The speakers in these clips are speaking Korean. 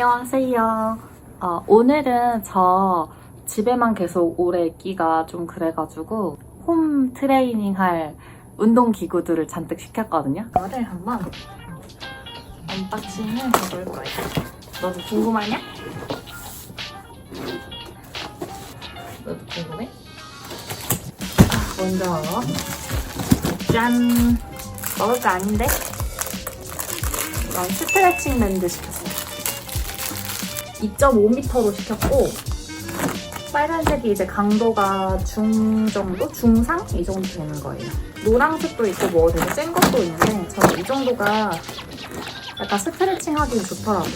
안녕하세요. 어, 오늘은 저 집에만 계속 오래 있기가 좀 그래가지고 홈 트레이닝 할 운동 기구들을 잔뜩 시켰거든요. 이거를 한번 언박싱을 해볼 거예요. 너도 궁금하냐? 너도 궁금해? 아, 먼저 짠! 먹을 거 아닌데? 이건 스트레칭 밴드. 2.5m로 시켰고 빨간색이 이제 강도가 중 정도? 중상? 이 정도 되는 거예요. 노란색도 있고 뭐 되게 센 것도 있는데 저는 이 정도가 약간 스트레칭 하기 좋더라고요.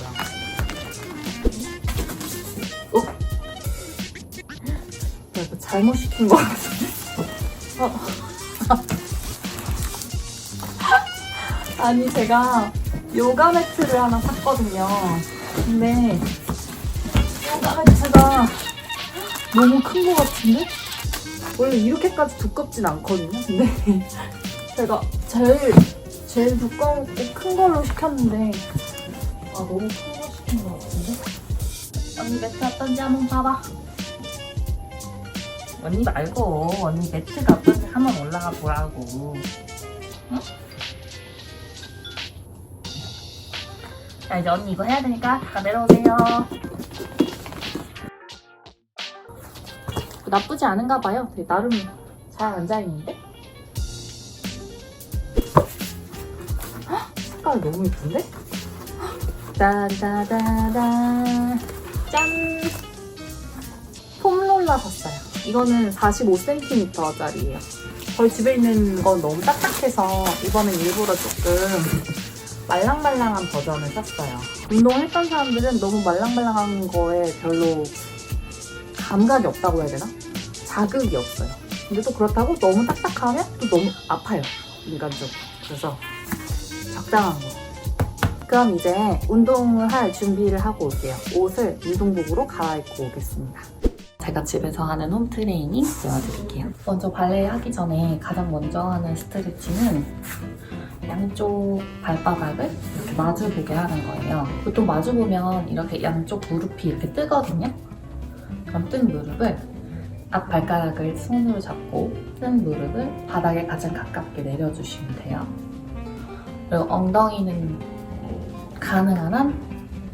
어? 야, 이거 잘못 시킨 거 같은데? 어. 아니 제가 요가 매트를 하나 샀거든요. 근데 요가 매트가 너무 큰거 같은데? 원래 이렇게까지 두껍진 않거든요. 근데 제가 제일 제일 두껍고 큰 걸로 시켰는데 아 너무 큰 거 시킨 거 같은데? 언니 매트 어떤지 한번 봐봐. 언니 말고 언니 매트가 어떤지 한번 올라가 보라고. 응? 자 이제 언니 이거 해야 되니까 다 내려오세요. 나쁘지 않은가 봐요. 되게 나름 잘 앉아 있는데. 헉, 색깔 너무 예쁜데? 따다다다 짠! 폼롤러 샀어요. 이거는 45cm짜리예요. 저희 집에 있는 건 너무 딱딱해서 이번엔 일부러 조금 말랑말랑한 버전을 샀어요. 운동했던 사람들은 너무 말랑말랑한 거에 별로 감각이 없다고 해야 되나? 자극이 없어요. 근데 또 그렇다고 너무 딱딱하면 또 너무 아파요. 인간적으로. 그래서 적당한 거. 그럼 이제 운동을 할 준비를 하고 올게요. 옷을 운동복으로 갈아입고 오겠습니다. 제가 집에서 하는 홈 트레이닝 보여드릴게요. 먼저 발레 하기 전에 가장 먼저 하는 스트레칭은 양쪽 발바닥을 이렇게 마주 보게 하는 거예요. 보통 마주 보면 이렇게 양쪽 무릎이 이렇게 뜨거든요. 그럼 뜬 무릎을 앞 발가락을 손으로 잡고 뜬 무릎을 바닥에 가장 가깝게 내려주시면 돼요. 그리고 엉덩이는 가능한 한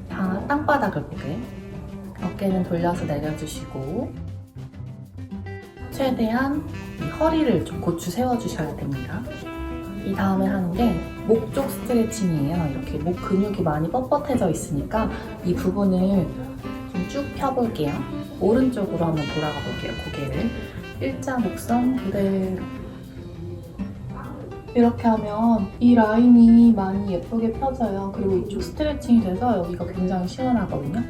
다 땅바닥을 보게 어깨는 돌려서 내려주시고 최대한 이 허리를 좀 고추 세워주셔야 됩니다. 이 다음에 하는 게 목 쪽 스트레칭이에요. 이렇게 목 근육이 많이 뻣뻣해져 있으니까 이 부분을 좀 쭉 펴볼게요. 오른쪽으로 한번 돌아가 볼게요. 고개를 일자 목선 그대로 이렇게 하면 이 라인이 많이 예쁘게 펴져요. 그리고 이쪽 스트레칭이 돼서 여기가 굉장히 시원하거든요.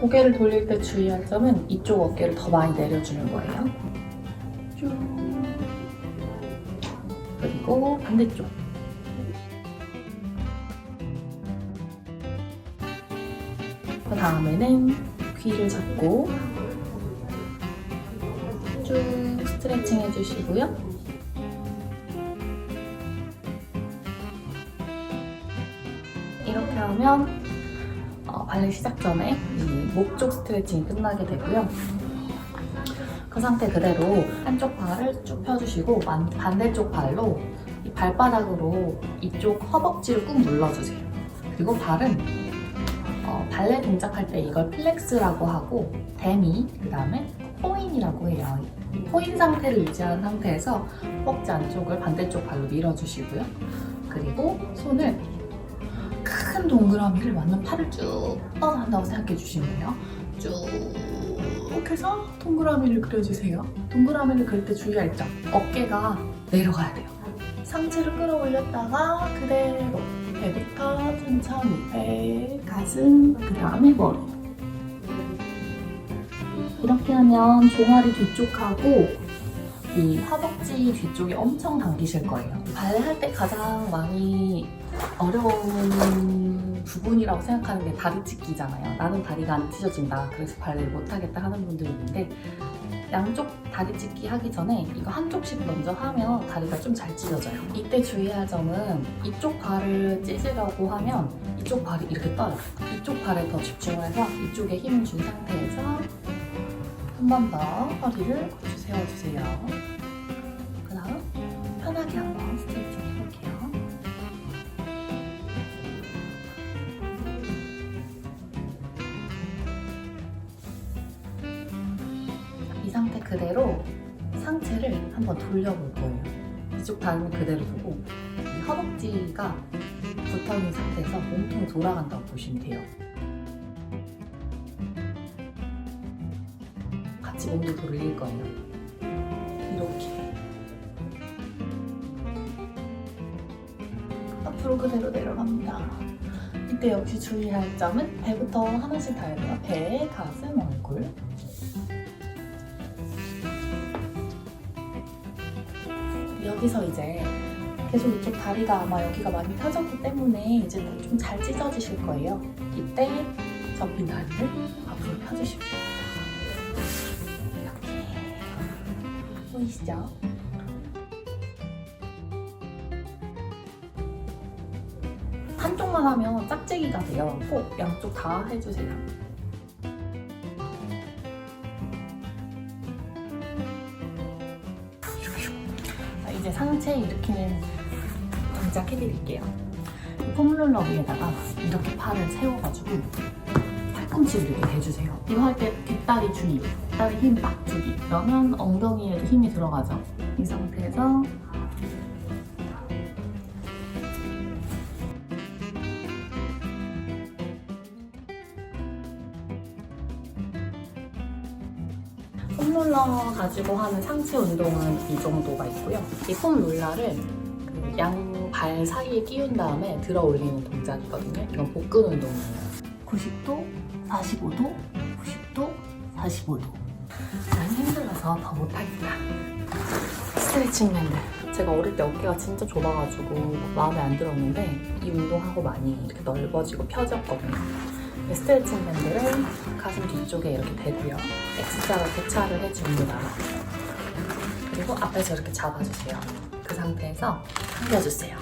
고개를 돌릴 때 주의할 점은 이쪽 어깨를 더 많이 내려주는 거예요. 쭉 그리고 반대쪽 그 다음에는 귀를 잡고 쭉 스트레칭 해주시고요. 이렇게 하면 어, 발레 시작 전에 목 쪽 스트레칭이 끝나게 되고요. 그 상태 그대로 한쪽 발을 쭉 펴주시고 반- 반대쪽 발로 이 발바닥으로 이쪽 허벅지를 꾹 눌러주세요. 그리고 발은 어, 발레 동작할 때 이걸 플렉스라고 하고 데미, 그 다음에 포인이라고 해요. 이 포인 상태를 유지한 상태에서 허벅지 안쪽을 반대쪽 발로 밀어주시고요. 그리고 손을 큰 동그라미를 맞는 팔을 쭉 뻗어간다고 생각해 주시면 돼요. 쭉 해서 동그라미를 그려주세요. 동그라미를 그릴 때 주의할 점. 어깨가 내려가야 돼요. 상체를 끌어올렸다가 그대로 배부터 천천히 배, 가슴, 그 다음에 머리. 이렇게 하면 종아리 뒤쪽하고 이 허벅지 뒤쪽이 엄청 당기실 거예요. 발할 때 가장 많이 어려운 부분이라고 생각하는 게 다리 찢기잖아요. 나는 다리가 안 찢어진다. 그래서 발레를 못하겠다 하는 분들이 있는데 양쪽 다리 찢기 하기 전에 이거 한쪽씩 먼저 하면 다리가 좀 잘 찢어져요. 이때 주의할 점은 이쪽 발을 찢으려고 하면 이쪽 발이 이렇게 떠요. 이쪽 발에 더 집중해서 이쪽에 힘을 준 상태에서 한 번 더 허리를 고추 세워주세요. 그 다음 편하게 한번 그대로 상체를 한번 돌려볼 거예요. 이쪽 발은 그대로 두고 이 허벅지가 붙어 있는 상태에서 몸통이 돌아간다고 보시면 돼요. 같이 몸도 돌릴 거예요. 이렇게. 앞으로 그대로 내려갑니다. 이때 역시 주의할 점은 배부터 하나씩 돼요. 배, 가슴, 얼굴. 여기서 이제 계속 이쪽 다리가 아마 여기가 많이 펴졌기 때문에 이제 좀 잘 찢어지실 거예요. 이때 접힌 다리를 앞으로 펴주시면 됩니다. 이렇게 보이시죠? 한쪽만 하면 짝재기가 돼요. 꼭 양쪽 다 해주세요. 상체 일으키는 동작 해드릴게요. 폼롤러 위에다가 이렇게 팔을 세워가지고 팔꿈치를 이렇게 대주세요. 이거 할 때 뒷다리 주의, 뒷다리 힘 빡 주기. 그러면 엉덩이에도 힘이 들어가죠. 이 상태에서 폼 롤러 가지고 하는 상체 운동은 이 정도가 있고요. 이 폼 롤러를 그 양발 사이에 끼운 다음에 들어 올리는 동작이거든요. 이건 복근 운동이에요. 90도, 45도, 90도, 45도. 난 힘들어서 더 못하겠다. 스트레칭 밴드. 제가 어릴 때 어깨가 진짜 좁아가지고 마음에 안 들었는데 이 운동하고 많이 이렇게 넓어지고 펴졌거든요. 이 스트레칭 밴드를 가슴 뒤쪽에 이렇게 대고요. X자로 교차를 해줍니다. 그리고 앞에서 이렇게 잡아주세요. 그 상태에서 당겨주세요.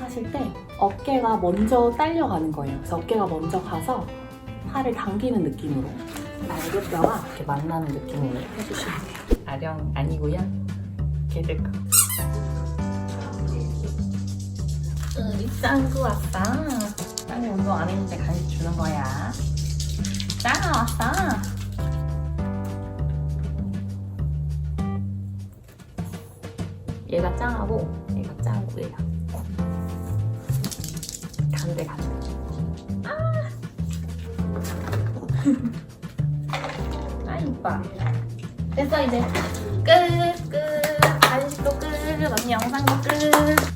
하실 때 어깨가 먼저 딸려가는 거예요. 그래서 어깨가 먼저 가서 팔을 당기는 느낌으로 날개뼈가 이렇게 만나는 느낌으로 해주시면 돼요. 아령 아니고요. 개들거. 우리 짱구 왔다. 짱이 운동 안 했는데 간식 주는 거야. 짱아 왔다. 얘가 짱하고 얘가 짱구예요. 간대 가자. 아 이뻐. 됐어 이제 끝 끝. 간식도 끝. 언니 영상도 끝.